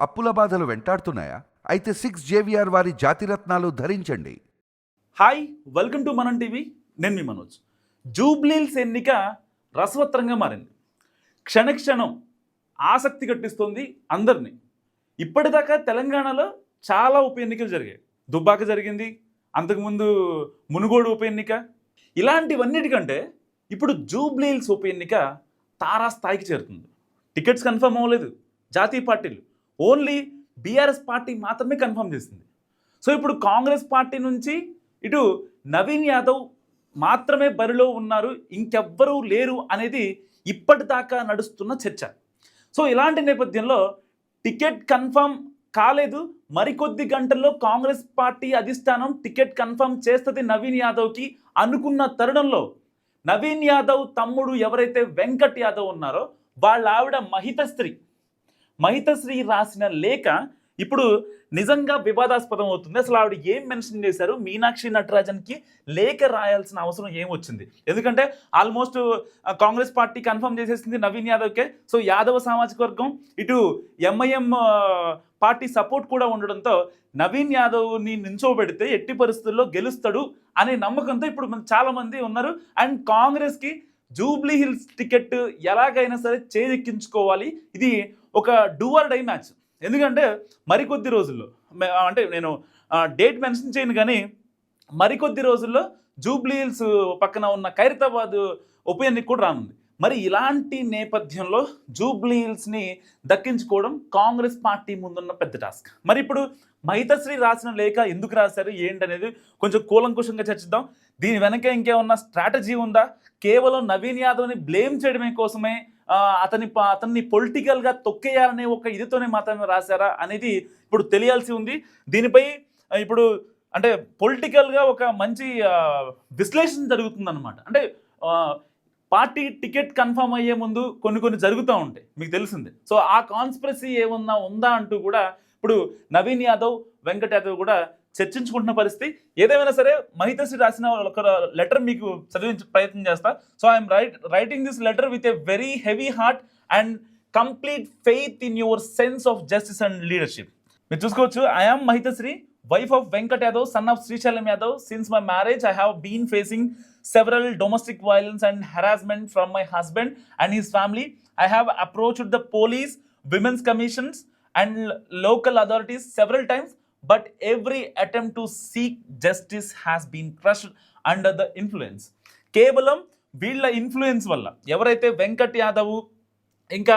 అప్పుల బాధలు వెంటాడుతున్నాయా? అయితే సిక్స్ జేవిఆర్ వారి జాతిరత్నాలు ధరించండి. Hi welcome to Manam TV నేను మీ మనోజ్. జూబ్లీల్స్ ఎన్నిక రసవత్రంగా మారింది. క్షణక్షణం ఆసక్తి కట్టిస్తుంది అందరినీ. ఇప్పటిదాకా తెలంగాణలో చాలా ఉప ఎన్నికలు జరిగాయి. దుబ్బాక జరిగింది అంతకుముందు మునుగోడు ఉప ఎన్నిక. ఇలాంటివన్నిటికంటే ఇప్పుడు జూబ్లీల్స్ ఉప ఎన్నిక తారాస్థాయికి చేరుతుంది. టికెట్స్ కన్ఫర్మ్ అవ్వలేదు. జాతీయ పార్టీలు ఓన్లీ బీఆర్ఎస్ పార్టీ మాత్రమే కన్ఫర్మ్ చేసింది. సో ఇప్పుడు కాంగ్రెస్ పార్టీ నుంచి ఇటు నవీన్ యాదవ్ మాత్రమే బరిలో ఉన్నారు ఇంకెవ్వరూ లేరు అనేది ఇప్పటిదాకా నడుస్తున్న చర్చ. సో ఇలాంటి నేపథ్యంలో టికెట్ కన్ఫర్మ్ కాలేదు మరికొద్ది గంటల్లో కాంగ్రెస్ పార్టీ అధిష్టానం టికెట్ కన్ఫర్మ్ చేస్తుంది నవీన్ యాదవ్కి అనుకున్న తరుణంలో. నవీన్ యాదవ్ తమ్ముడు ఎవరైతే వెంకట్ యాదవ్ ఉన్నారో వాళ్ళ ఆవిడ మహిత స్త్రీ. మైతశ్రీ రాసిన లేఖ ఇప్పుడు నిజంగా వివాదాస్పదం అవుతుంది. అసలు ఆవిడ ఏం మెన్షన్ చేశారు? మీనాక్షి నటరాజన్కి లేఖ రాయాల్సిన అవసరం ఏం వచ్చింది? ఎందుకంటే ఆల్మోస్ట్ కాంగ్రెస్ పార్టీ కన్ఫర్మ్ చేసేసింది నవీన్ యాదవ్కే. సో యాదవ సామాజిక వర్గం ఇటు ఎంఐఎం పార్టీ సపోర్ట్ కూడా ఉండడంతో నవీన్ యాదవ్ని నించోబెడితే ఎట్టి పరిస్థితుల్లో గెలుస్తాడు అనే నమ్మకంతో ఇప్పుడు చాలామంది ఉన్నారు. అండ్ కాంగ్రెస్కి జూబ్లీ హిల్స్ టికెట్ ఎలాగైనా సరే చేజెక్కించుకోవాలి ఇది ఒక డూవర్ డై మ్యాచ్. ఎందుకంటే మరికొద్ది రోజుల్లో అంటే నేను డేట్ మెన్షన్ చేయను కానీ మరికొద్ది రోజుల్లో జూబ్లీహిల్స్ పక్కన ఉన్న ఖైరతాబాద్ ఉప ఎన్నిక కూడా రానుంది. మరి ఇలాంటి నేపథ్యంలో జూబ్లీ హిల్స్ని దక్కించుకోవడం కాంగ్రెస్ పార్టీ ముందున్న పెద్ద టాస్క్. మరి ఇప్పుడు మహితశ్రీ రాసిన లేఖ ఎందుకు రాశారు? ఏంటనేది కొంచెం కూలంకుషంగా చర్చిద్దాం. దీని వెనక ఇంకేమన్నా స్ట్రాటజీ ఉందా? కేవలం నవీన్ యాదవ్ని బ్లేమ్ చేయడమే కోసమే అతని ప- అతన్ని పొలిటికల్గా తొక్కేయాలనే ఒక ఇదితోనే మాత్రమే రాశారా అనేది ఇప్పుడు తెలియాల్సి ఉంది. దీనిపై ఇప్పుడు అంటే పొలిటికల్గా ఒక మంచి విశ్లేషణ జరుగుతుందన్నమాట. అంటే పార్టీ టికెట్ కన్ఫర్మ్ అయ్యే ముందు కొన్ని కొన్ని జరుగుతూ ఉంటాయి మీకు తెలిసిందే. సో ఆ కాన్స్పిరసీ ఏమన్నా ఉందా అంటూ కూడా ఇప్పుడు నవీన్ యాదవ్ వెంకట్ యాదవ్ కూడా చర్చించుకుంటున్న పరిస్థితి. ఏదేమైనా సరే మహితశ్రీ రాసిన ఒక లెటర్ మీకు చదివించే ప్రయత్నం చేస్తా. So I'm right writing this letter with a very heavy heart and complete faith in your sense of justice and leadership మీరు చూసుకోవచ్చు I'm Mahithasri wife of Venkat Yadav son of Srisailam Yadav. Since my marriage I have been facing several domestic violence and harassment from my husband and his family. I have approached the police, women's commissions, and local authorities several times, but every attempt to seek justice has been crushed under the influence. కేవలం వీళ్ళ influence వల్ల ఎవరైతే వెంకట్ యాదవ్ ఇంకా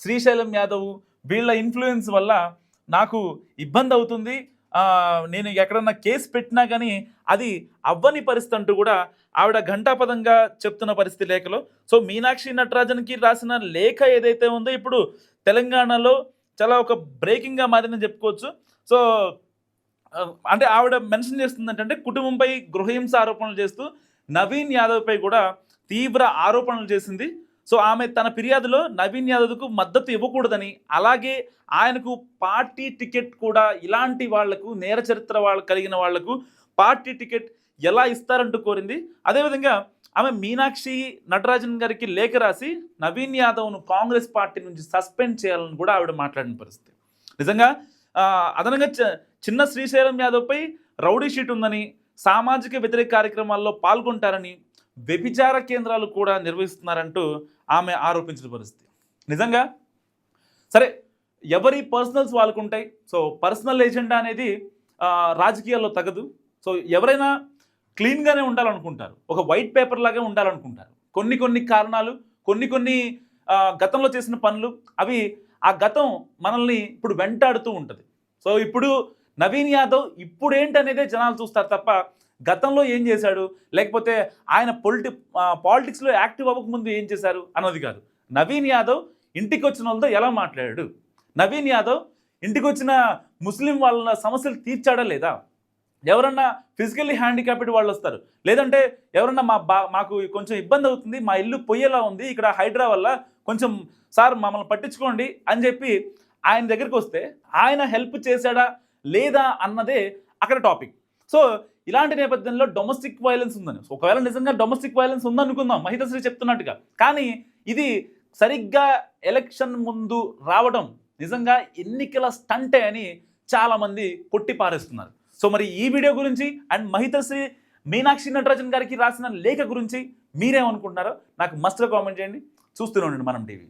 శ్రీశైలం యాదవ్ వీళ్ళ influence వల్ల నాకు ఇబ్బంది అవుతుంది నేను ఎక్కడన్నా కేసు పెట్టినా కానీ అది అవ్వని పరిస్థితి అంటూ కూడా ఆవిడ ఘంటాపదంగా చెప్తున్న పరిస్థితి లేఖలో. సో మీనాక్షి నటరాజన్కి రాసిన లేఖ ఏదైతే ఉందో ఇప్పుడు తెలంగాణలో చాలా ఒక బ్రేకింగ్గా మారిందని చెప్పుకోవచ్చు. సో అంటే ఆవిడ మెన్షన్ చేస్తుంది ఏంటంటే కుటుంబంపై గృహహింస ఆరోపణలు చేస్తూ నవీన్ యాదవ్పై కూడా తీవ్ర ఆరోపణలు చేసింది. సో ఆమె తన ఫిర్యాదులో నవీన్ యాదవ్కు మద్దతు ఇవ్వకూడదని అలాగే ఆయనకు పార్టీ టికెట్ కూడా ఇలాంటి వాళ్ళకు నేర చరిత్ర వాళ్ళు కలిగిన వాళ్ళకు పార్టీ టికెట్ ఎలా ఇస్తారంటూ కోరింది. అదేవిధంగా ఆమె మీనాక్షి నటరాజన్ గారికి లేఖ రాసి నవీన్ యాదవ్ను కాంగ్రెస్ పార్టీ నుంచి సస్పెండ్ చేయాలని కూడా ఆవిడ మాట్లాడిన పరిస్థితి. నిజంగా అదనంగా చ- చిన్న శ్రీశైలం యాదవ్పై రౌడీ షీట్ ఉందని సామాజిక వ్యతిరేక కార్యక్రమాల్లో పాల్గొంటారని వ్యభిచార కేంద్రాలు కూడా నిర్వహిస్తున్నారంటూ ఆమె ఆరోపించిన పరిస్థితి. నిజంగా సరే ఎవరి పర్సనల్స్ వాళ్ళకుంటాయి. సో పర్సనల్ ఎజెండా అనేది రాజకీయాల్లో తగదు. సో ఎవరైనా క్లీన్గానే ఉండాలనుకుంటారు. ఒక వైట్ పేపర్ లాగే ఉండాలనుకుంటారు. కొన్ని కొన్ని కారణాలు కొన్ని కొన్ని గతంలో చేసిన పనులు అవి ఆ గతం మనల్ని ఇప్పుడు వెంటాడుతూ ఉంటుంది. సో ఇప్పుడు నవీన్ యాదవ్ ఇప్పుడు ఏంటనేదే జనాలు చూస్తారు తప్ప గతంలో ఏం చేశాడు? లేకపోతే ఆయన పొలిటి పాలిటిక్స్లో యాక్టివ్ అవ్వకముందు ఏం చేశారు? అన్నది కాదు. నవీన్ యాదవ్ ఇంటికి వచ్చిన వాళ్ళతో ఎలా మాట్లాడాడు? నవీన్ యాదవ్ ఇంటికి వచ్చిన ముస్లిం వాళ్ళ సమస్యలు తీర్చాడా లేదా? ఎవరన్నా ఫిజికల్లీ హ్యాండిక్యాప్డ్ వాళ్ళు వస్తారు. లేదంటే ఎవరన్నా మా బా మాకు కొంచెం ఇబ్బంది అవుతుంది మా ఇల్లు పొయ్యేలా ఉంది ఇక్కడ హైడ్రా వల్ల కొంచెం సార్ మమ్మల్ని పట్టించుకోండి అని చెప్పి ఆయన దగ్గరికి వస్తే ఆయన హెల్ప్ చేశాడా లేదా అన్నదే అక్కడ టాపిక్. సో ఇలాంటి నేపథ్యంలో డొమెస్టిక్ వైలెన్స్ ఉందని. ఒకవేళ నిజంగా డొమెస్టిక్ వైలెన్స్ ఉందనుకుందాం మహితశ్రీ చెప్తున్నట్టుగా. కానీ ఇది సరిగ్గా ఎలక్షన్ ముందు రావడం నిజంగా ఎన్నికల స్టంటే అని చాలామంది కొట్టి పారేస్తున్నారు. సో మరి ఈ వీడియో గురించి అండ్ మహితశ్రీ మీనాక్షి నటరాజన్ గారికి రాసిన లేఖ గురించి మీరేమనుకుంటున్నారో నాకు మస్ట్గా కామెంట్ చేయండి. చూస్తూనే ఉండండి మనం టీవీ.